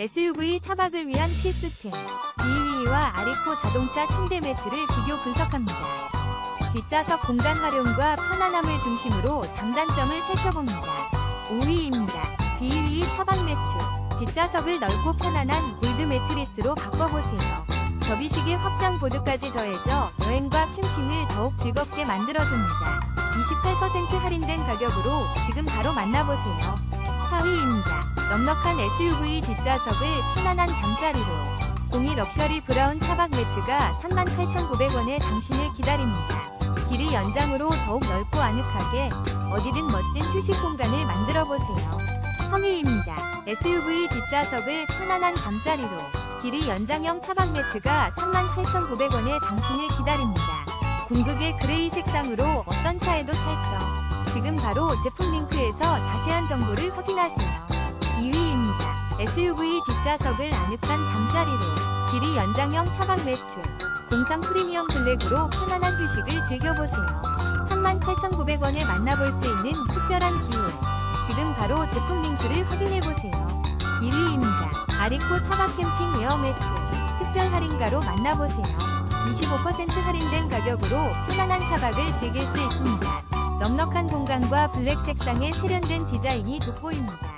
SUV 차박을 위한 필수템. 이위와 아리코 자동차 침대 매트를 비교 분석합니다. 뒷좌석 공간 활용과 편안함을 중심으로 장단점을 살펴봅니다. 5위입니다. 비위 차박 매트. 뒷좌석을 넓고 편안한 골드 매트리스로 바꿔보세요. 접이식의 확장 보드까지 더해져 여행과 캠핑을 더욱 즐겁게 만들어줍니다. 28% 할인된 가격으로 지금 바로 만나보세요. 4위입니다. 넉넉한 SUV 뒷좌석을 편안한 잠자리로. 공이 럭셔리 브라운 차박 매트가 38,900원에 당신을 기다립니다. 길이 연장으로 더욱 넓고 아늑하게 어디든 멋진 휴식 공간을 만들어 보세요. 3위입니다. SUV 뒷좌석을 편안한 잠자리로. 길이 연장형 차박 매트가 38,900원에 당신을 기다립니다. 궁극의 그레이 색상으로 어떤 차에도 찰떡. 지금 바로 제품 링크에서 자세한 정보를 확인하세요. 2위입니다. SUV 뒷좌석을 아늑한 잠자리로. 길이 연장형 차박 매트. 03 프리미엄 블랙으로 편안한 휴식을 즐겨보세요. 38,900원에 만나볼 수 있는 특별한 기회. 지금 바로 제품 링크를 확인해보세요. 1위입니다. 아리코 차박 캠핑 에어 매트. 특별 할인가로 만나보세요. 25% 할인된 가격으로 편안한 차박을 즐길 수 있습니다. 넉넉한 공간과 블랙 색상의 세련된 디자인이 돋보입니다.